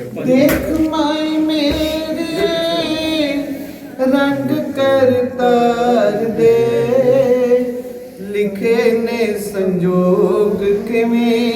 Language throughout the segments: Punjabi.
ਦੇਖ ਮਾਈ ਮੇਰੇ, ਰੰਗ ਕਰਤਾਰ ਦੇ। ਲਿਖੇ ਨੇ ਸੰਜੋਗ ਕਿਵੇਂ,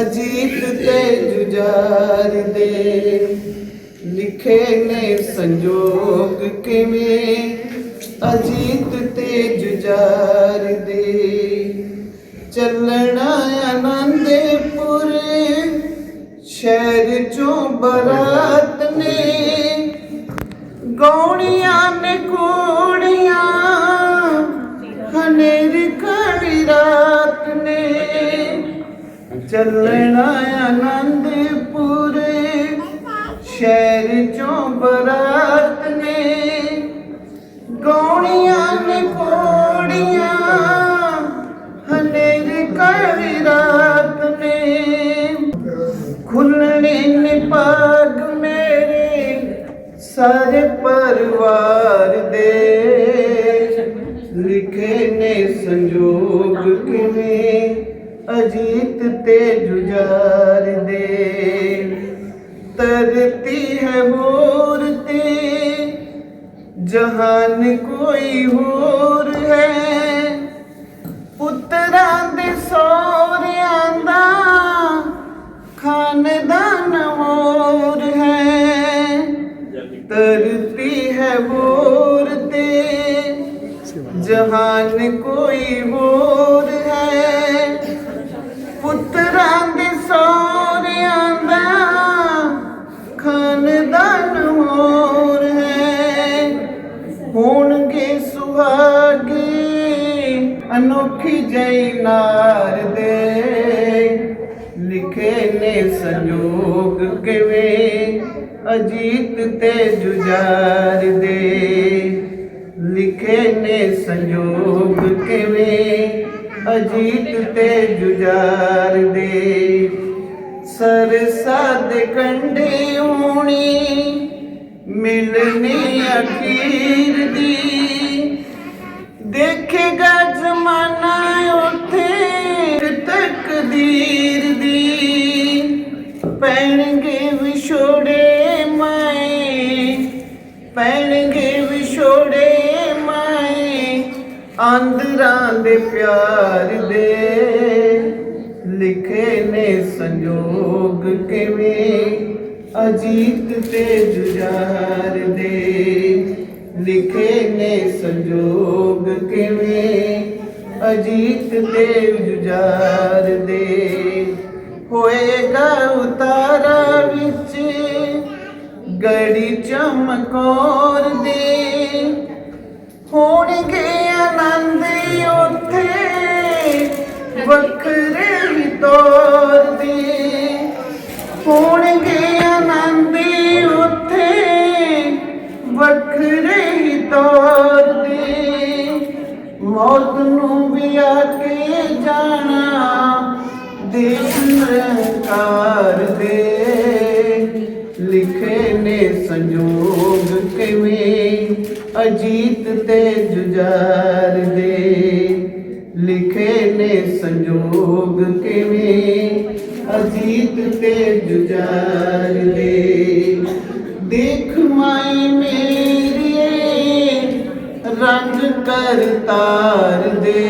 ਅਜੀਤ ਤੇ ਜੁਝਾਰ ਦੇ। ਲਿਖੇ ਨੇ ਸੰਜੋਗ ਕਿਵੇਂ, ਅਜੀਤ ਤੇ ਜੁਝਾਰ ਦੇ। ਚੱਲਣਾ ਆਨੰਦਪੁਰ ਸ਼ਹਿਰ ਚੋਂ ਬਰਾਤ ਨੇ ਗੌਣੀਆਂ ਨੇ ਕੋੜੀਆਂ ਹਨੇਰੀ ਕਾਲੀ ਰਾਤ ਨੇ। ਚੱਲਣਾ ਆਨੰਦਪੁਰ ਸ਼ਹਿਰ ਚੋਂ ਬਰਾਤ ਸਾਰੇ ਪਰਿਵਾਰ ਦੇ ਲਿਖੇ ਨੇ ਸੰਜੋਗ ਕਿਵੇਂ? ਅਜੀਤ ਤੇ ਜੁਝਾਰ ਦੇ। ਤਰਤੀ ਹੈ ਹੋਰ ਤੇ ਜਹਾਨ ਕੋਈ ਹੋ ਕੋਈ ਹੈ ਪੁੱਤਰਾਂ ਦੇ ਸੋਹਰਿਆਂ ਦਾ ਖਾਨਦਾਨ ਹੋਰ ਹੈ। ਹੋਣਗੇ ਸੁਹਾਗੇ, ਅਨੋਖੀ ਜੈ ਨਾਰ ਦੇ। ਲਿਖੇ ਨੇ ਸੰਜੋਗ ਕਿਵੇਂ, ਅਜੀਤ ਤੇ ਜੁਝਾਰ ਦੇ। ਲਿਖੇ ਨੇ ਸੰਜੋਗ ਅਜੀਤ ਤੇ ਜੁਝਾਰ ਦੇ। ਸਰਸਾ ਦੇ ਕੰਢੇ ਊਣੀ ਮਿਲਣੀ ਅਖੀਰ ਦੀ। ਦੇਖੇਗਾ ਜ਼ਮਾਨਾ ਉਥੇ ਤਕਦੀਰ ਦੀ। ਪੈਣਗੇ ਵਿਛੋੜੇ ਮਾਏ, ਪੈਣਗੇ ਵਿਛੋੜੇ ਆਂਦਰਾਂ ਦੇ ਪਿਆਰ ਦੇ ਲਿਖੇ ਨੇ ਸੰਜੋਗ ਕਿਵੇਂ? ਅਜੀਤ ਤੇ ਜੁਝਾਰ ਦੇ ਲਿਖੇ ਨੇ ਸੰਜੋਗ ਕਿਵੇਂ? ਅਜੀਤ ਤੇ ਜੁਝਾਰ ਦੇ ਹੋਏਗਾ ਉਤਾਰਾ ਵਿੱਚ ਗੜੀ ਚਮਕੋ ਮੌਤ ਨੂੰ ਵੀ ਆ ਕੇ ਜਾਣਾ ਦੇਖ ਨਿਰੰਕਾਰ ਦੇ ਲਿਖੇ ਨੇ ਸੰਜੋਗ ਕਿਵੇਂ, ਅਜੀਤ ਤੇ ਜੁਝਾਰ ਦੇ। ਲਿਖੇ ਨੇ ਸੰਜੋਗ ਕਿਵੇਂ, ਅਜੀਤ ਤੇ ਜੁਝਾਰ ਦੇ। ਦੇਖ ਮਾਈ ਮੇ ਰੰਗ ਕਰਤਾਰ ਦੇ।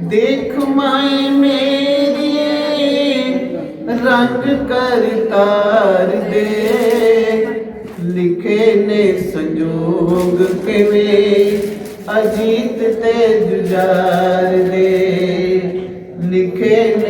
ਦੇਖ ਮਾਏ ਮੇਰੀਏ, ਰੰਗ ਕਰ ਤਾਰ ਦੇ। ਲਿਖੇ ਨੇ ਸੰਜੋਗ ਕਿਵੇਂ, ਅਜੀਤ ਤੇ ਜੁਝਾਰ ਦੇ। ਲਿਖੇ ਨੇ